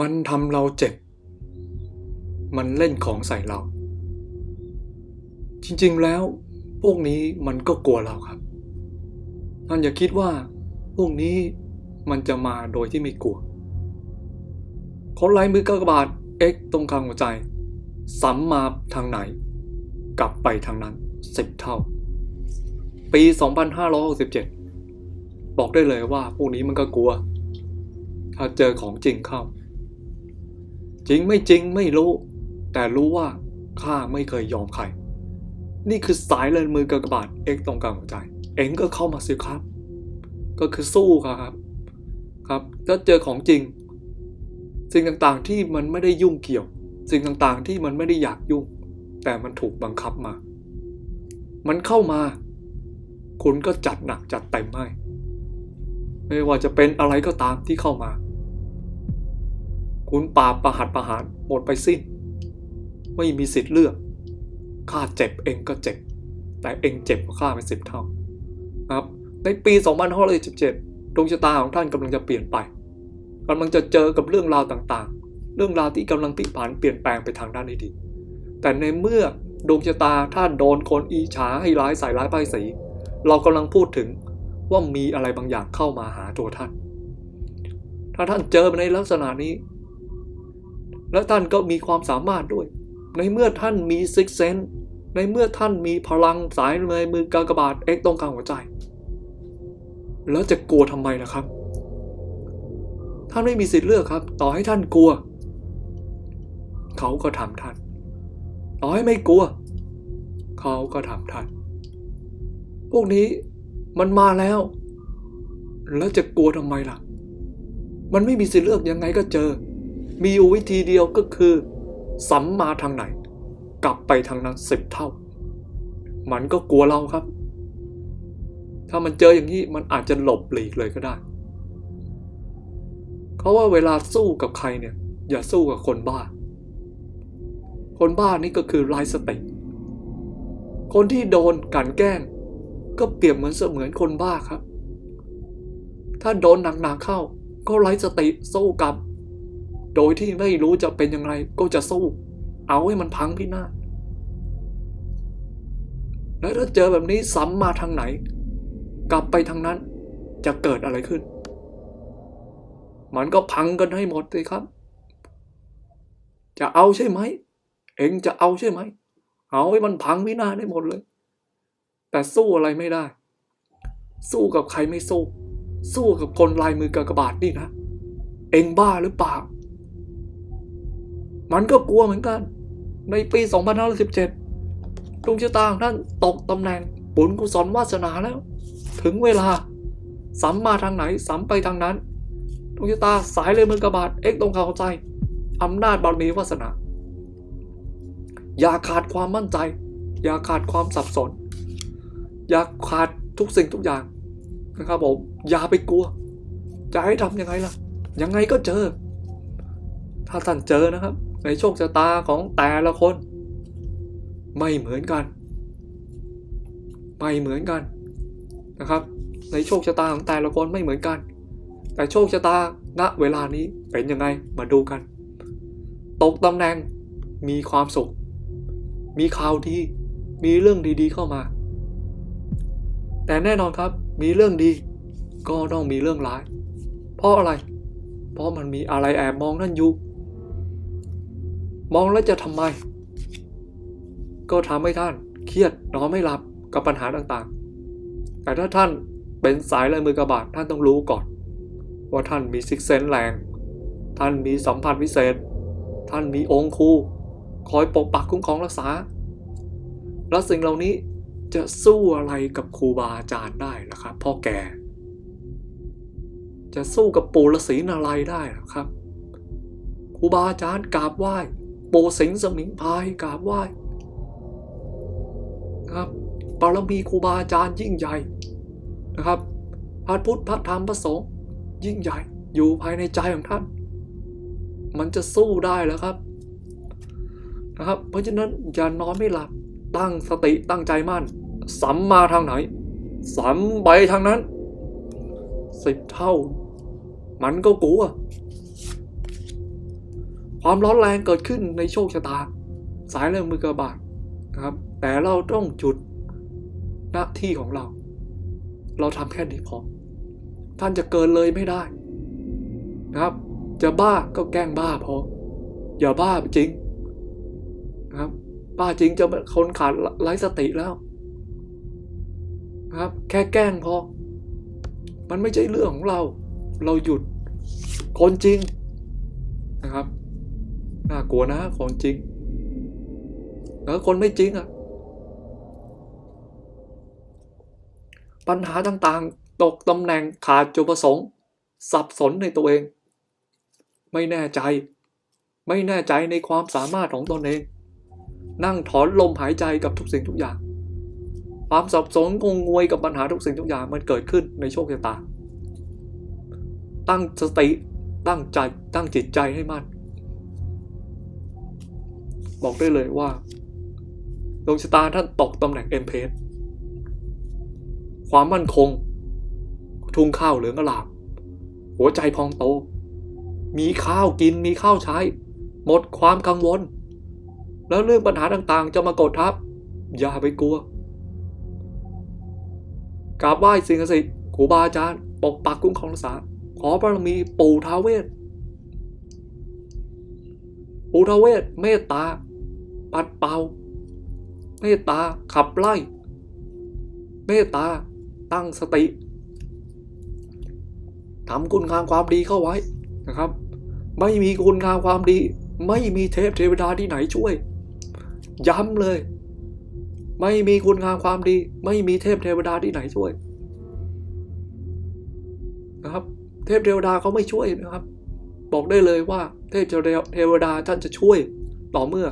มันทำเราเจ็บ มันเล่นของใส่เรา จริงๆแล้ว พวกนี้มันก็กลัวเราครับ ท่านอย่าคิดว่า พวกนี้มันจะมาโดยที่ไม่กลัวคนไร้มือกากบาท X ตรงกลางหัวใจ สัมมาทางไหน กลับไปทางนั้นสิบเท่า ปี 2567 บอกได้เลยว่าพวกนี้มันก็กลัว ถ้าเจอของจริงเข้า จริงไม่จริงไม่รู้ แต่รู้ว่าข้าไม่เคยยอมใคร นี่คือสายเลนมือกากบาท X ตรงกลางหัวใจ เอ็งก็เข้ามาสิครับ ก็คือสู้ครับ ครับถ้าเจอของจริง สิ่งต่างๆที่มันไม่ได้ยุ่งเกี่ยว สิ่งต่างๆที่มันไม่ได้อยากยุ่ง แต่มันถูกบังคับมา มันเข้ามา คุณก็จัดหนักจัดเต็มให้ไม่ว่าจะเป็นอะไรก็ตามที่เข้ามา คุณปราบประหัตประหารหมดไปสิ้น ไม่มีสิทธิ์เลือก ข้าเจ็บเองก็เจ็บ แต่เองเจ็บกว่าข้าเป็นสิบเท่าครับ ในปี 2517ดวงชะตาของท่านกำลังจะเปลี่ยนไปกำลังจะเจอกับเรื่องราวต่างๆ เรื่องราวที่กำลังพลิกผันเปลี่ยนแปลงไปทางด้านดี แต่ในเมื่อดวงชะตาท่านโดนคนอีฉาให้ร้ายใส่ร้ายป้ายสี เรากำลังพูดถึงว่ามีอะไรบางอย่างเข้ามาหาตัวท่าน ถ้าท่านเจอในลักษณะนี้ และท่านก็มีความสามารถด้วย ในเมื่อท่านมีซิกเซนในเมื่อท่านมีพลังสายในมือกากบาทเอ็กตรงกลางหัวใจ แล้วจะกลัวทำไมล่ะครับ ท่านไม่มีสิทธิ์เลือกครับ ต่อให้ท่านกลัว เขาก็ทำท่าน ต่อให้ไม่กลัว เขาก็ทำท่าน พวกนี้มันมาแล้ว แล้วจะกลัวทำไมล่ะ มันไม่มีสิทธิ์เลือกยังไงก็เจอ มีอยู่วิธีเดียวก็คือ สัมมาทางไหน กลับไปทางนั้นสิบเท่า มันก็กลัวเราครับ ถ้ามันเจออย่างนี้มันอาจจะหลบหลีกเลยก็ได้เพราะว่าเวลาสู้กับใครเนี่ย อย่าสู้กับคนบ้า คนบ้านี่ก็คือไร้สติคนที่โดนกันแกล้ง ก็เปรียบเหมือนเสมือนคนบ้าครับ ถ้าโดนหนักๆเข้า ก็ไร้สติสู้กับ โดยที่ไม่รู้จะเป็นยังไงก็จะสู้ เอาให้มันพังพินาศแล้วถ้าเจอแบบนี้ซ้ำมาทางไหน กลับไปทางนั้นจะเกิดอะไรขึ้น มันก็พังกันให้หมดเลยครับ จะเอาใช่ไหม เองจะเอาใช่ไหม เอาให้มันพังพินาศได้หมดเลย แต่สู้อะไรไม่ได้ สู้กับใครไม่สู้ สู้กับคนลายมือกากบาทนี่นะ เองบ้าหรือเปล่า มันก็กลัวเหมือนกัน ในปี2517ดวงชะตาของท่านตกตำแหน่งบุญกุศลวาสนาแล้ว ถึงเวลาสัมมาทางไหนสัมไปทางนั้นดวงชะตาสายเลยมือกระบาดเอ็กตรงข้าวใจอำนาจบารมีวาสนา อย่าขาดความมั่นใจ อย่าขาดความสับสน อย่าขาดทุกสิ่งทุกอย่างนะครับผมอย่าไปกลัว จะให้ทำยังไงล่ะ ยังไงก็เจอ ถ้าท่านเจอนะครับ ในโชคชะตาของแต่ละคน ไม่เหมือนกัน ไม่เหมือนกันนะครับ ในโชคชะตาของแต่ละคนไม่เหมือนกัน แต่โชคชะตาณเวลานี้เป็นยังไงมาดูกัน ตกตำแหน่งมีความสุข มีข่าวดีมีเรื่องดีๆเข้ามา แต่แน่นอนครับมีเรื่องดีก็ต้องมีเรื่องร้าย เพราะอะไร เพราะมันมีอะไรแอบมองนั่นอยู่ มองแล้วจะทำไม ก็ทำให้ท่าน เครียดนอนไม่หลับกับปัญหาต่างๆ แต่ถ้าท่านเป็นสายลายมือกระบาดท่านต้องรู้ก่อน ว่าท่านมีซิกเซนแรง ท่านมีสัมผัสพิเศษ ท่านมีองค์ครูคอยปกปักคุ้มครองรักษา และสิ่งเหล่านี้จะสู้อะไรกับครูบาอาจารย์ได้ล่ะครับ พ่อแก่ จะสู้กับปู่ฤาษีนารายได้หรอครับครูบาอาจารย์กราบไหว้ ปู่สิงสมิงพายกราบไหว้นะครับบารมีครูบาอาจารย์ยิ่งใหญ่นะครับพระพุทธพระธรรมพระสงฆ์ยิ่งใหญ่อยู่ภายในใจของท่าน มันจะสู้ได้แล้วครับนะครับ เพราะฉะนั้นอย่านอนไม่หลับตั้งสติตั้งใจมั่นสัมมาทางไหนสัมไปทางนั้นสิบเท่า มันก็กลัว ความร้อนแรงเกิดขึ้นในโชคชะตา สายเรื่องมือกระบาดนะครับ แต่เราต้องจุดหน้าที่ของเรา เราทำแค่นี้พอ ท่านจะเกินเลยไม่ได้นะครับ จะบ้าก็แกล้งบ้าพอ อย่าบ้าจริงนะครับ บ้าจริงจะคนขาดไร้สติแล้วนะครับ แค่แกล้งพอ มันไม่ใช่เรื่องของเรา เราหยุด คนจริงนะครับ น่ากลัวนะของจริง แล้วคนไม่จริงอะ่ะ ปัญหาต่างๆ ตกตำแหน่งขาดจุดประสงค์ สับสนในตัวเอง ไม่แน่ใจ ไม่แน่ใจในความสามารถของตนเอง นั่งถอนลมหายใจกับทุกสิ่งทุกอย่าง ความสับสนงงงวยกับปัญหาทุกสิ่งทุกอย่างมันเกิดขึ้นในโชคชะตา ตั้งสติตั้งใจตั้งจิตใจให้มั่น บอกได้เลยว่าดวงชะตาท่านตกตำแหน่งเอ็มเพสความมั่นคง ทุ่งข้าวเหลืองอลาม หัวใจพองโต มีข้าวกินมีข้าวใช้ หมดความกังวล แล้วเรื่องปัญหาต่างๆ จะมากดทับ อย่าไปกลัวกราบไหว้สิ่งศักดิ์สิทธิ์ครูบาอาจารย์ปกปักคุ้มครองรักษา ขอบารมีปู่ท้าเวสปู่ท้าเวสเมตตา ปัดเป่า เมตตาขับไล่ เมตตาตั้งสติทำคุณงามความดีเข้าไว้นะครับ ไม่มีคุณงามความดี ไม่มีเทพเทวดาที่ไหนช่วย ย้ำเลย ไม่มีคุณงามความดี ไม่มีเทพเทวดาที่ไหนช่วย นะครับ เทพเทวดาเขาไม่ช่วยนะครับ บอกได้เลยว่า เทพเทวดาท่านจะช่วยต่อเมื่อ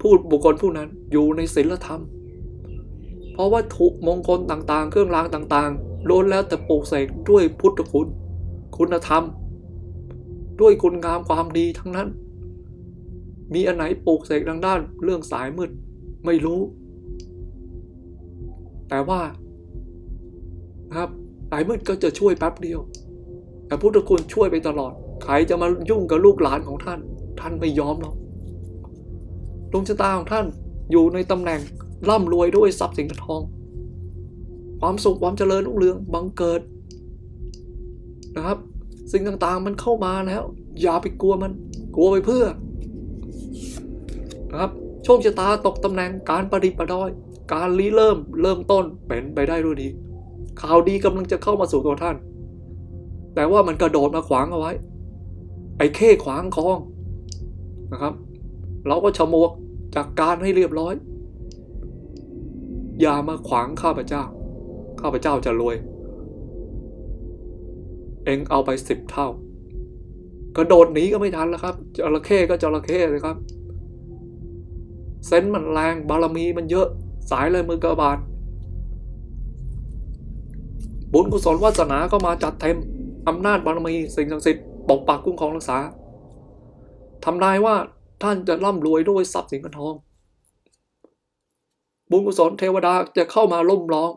ผู้บุคคลผู้นั้นอยู่ในศีลธรรม เพราะว่าถุมงคลต่างๆ เครื่องรางต่างๆล้วนแล้วแต่ปลูกเสกด้วยพุทธคุณ คุณธรรม ด้วยคุณงามความดีทั้งนั้น มีอันไหนปลูกเสกทางด้านเรื่องสายมืดไม่รู้ แต่ว่านะครับสายมืดก็จะช่วยแป๊บเดียว แต่พุทธคุณช่วยไปตลอด ใครจะมายุ่งกับลูกหลานของท่าน ท่านไม่ยอมหรอก วงชะตาของท่านอยู่ในตำแหน่งร่ำรวยด้วยทรัพย์สินเงินทอง ความสุขความเจริญรุ่งเรืองบังเกิดนะครับ สิ่งต่างๆมันเข้ามาแล้ว อย่าไปกลัวมัน กลัวไปเพื่อนะครับโชคชะตาตกตำแหน่งการปริปรดอย การรีเริ่มเริ่มต้นเป็นไปได้ด้วยดี ข่าวดีกำลังจะเข้ามาสู่ตัวท่าน แต่ว่ามันกระโดดมาขวางเอาไว้ ไอ้เข้ขวางคลองนะครับ เราก็ชะมวก จากการให้เรียบร้อย อย่ามาขวางข้าพเจ้า ข้าพเจ้าจะรวย เองเอาไปสิบเท่ากระโดดหนีก็ไม่ทันแล้วครับจระเข้ก็จระเข้เลยครับ เซนส์มันแรงบารมีมันเยอะ สายเลยมือกระบาดบุญกุศลวาสนาก็มาจัดเต็มอำนาจบารมีสิ่งศักดิ์สิทธิ์ปกปักคุ้มครองรักษาทำนายว่า ท่านจะร่ำรวยด้วยทรัพย์สินเงินทอง บุญกุศลเทวดาจะเข้ามาล่มล้อม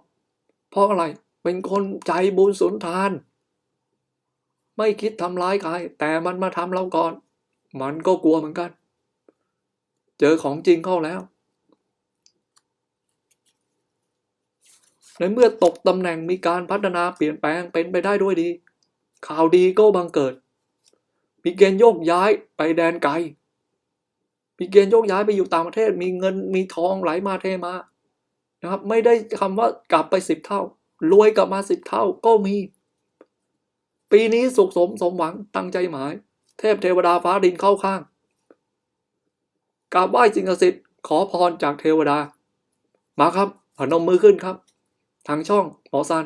เพราะอะไรเป็นคนใจบุญสุนทาน ไม่คิดทำร้ายใครแต่มันมาทำเราก่อน มันก็กลัวเหมือนกัน เจอของจริงเข้าแล้วในเมื่อตกตำแหน่งมีการพัฒนาเปลี่ยนแปลงเป็นไปได้ด้วยดี ข่าวดีก็บังเกิด มีเกณฑ์โยกย้ายไปแดนไกล มีเกณฑ์โยกย้ายไปอยู่ต่างประเทศ มีเงินมีทองไหลมาเทมานะครับ ไม่ได้คำว่ากลับไปสิบเท่ารวยกลับมาสิบเท่าก็มี ปีนี้สุขสมสมหวังตั้งใจหมาย เทพเทวดาฟ้าดินเข้าข้างกราบไหว้สิ่งศักดิ์สิทธิ์ขอพรจากเทวดา มาครับพนมมือขึ้นครับ ทางช่องหมอซัน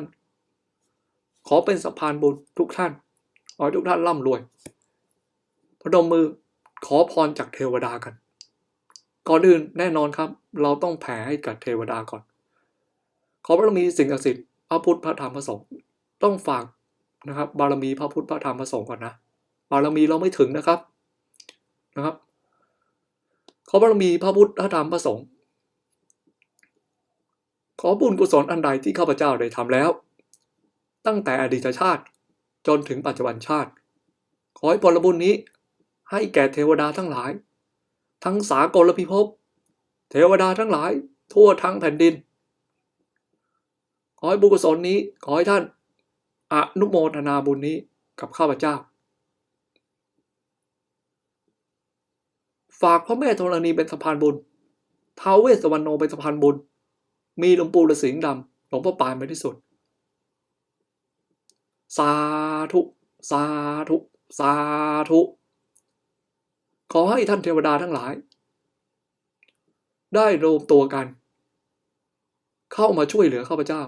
ขอเป็นสะพานบุญทุกท่านขอให้ทุกท่านร่ำรวย พนมมือขอพรจากเทวดากัน ก่อนอื่นแน่นอนครับ เราต้องแผ่ให้กับเทวดาก่อน ขอบารมีสิ่งศักดิ์สิทธิ์พระพุทธพระธรรมพระสงฆ์ต้องฝากนะครับ บารมีพระพุทธพระธรรมพระสงฆ์ก่อนนะบารมีเราไม่ถึงนะครับนะครับขอบารมีพระพุทธพระธรรมพระสงฆ์ขอบุญกุศลอันใดที่ข้าพเจ้าได้ทำแล้ว ตั้งแต่อดีตชาติจนถึงปัจจุบันชาติ ขอให้ผลบุญนี้ให้แก่เทวดาทั้งหลาย ทั้งสากลพิภพ เทวดาทั้งหลาย ทั่วทั้งแผ่นดิน ขอให้บุญกุศลนี้ ขอให้ท่านอนุโมทนาบุญนี้กับข้าพเจ้า ฝากพระแม่ธรณีเป็นสะพานบุญท้าวเวสสวรรณโนเป็นสะพานบุญ มีหลวงปู่ฤาษีดำหลวงพ่อปานเป็นที่สุด สาธุ สาธุ สาธุ ขอให้ท่านเทวดาทั้งหลาย ได้รวมตัวกัน เข้ามาช่วยเหลือข้าพเจ้า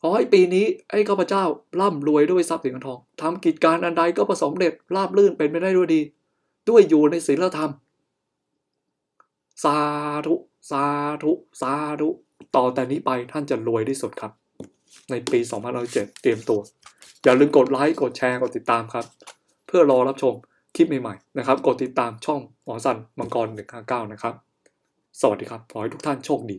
ขอให้ปีนี้ให้ข้าพเจ้าร่ำรวยด้วยทรัพย์สินเงินทองทำกิจการอันใดก็ประสบเร็จราบรื่นเป็นไปได้ด้วยดี ด้วยอยู่ในศีลธรรม สาธุ สาธุ สาธุ ต่อแต่นี้ไปท่านจะรวยที่สุดครับ ในปี2017เตรียมตัว อย่าลืมกดไลค์กดแชร์กดติดตามครับ เพื่อรอรับชม ลิปใหม่ๆนะครับ กดติดตามช่องหมอสันมังกร159นะครับ สวัสดีครับ ขอให้ทุกท่านโชคดี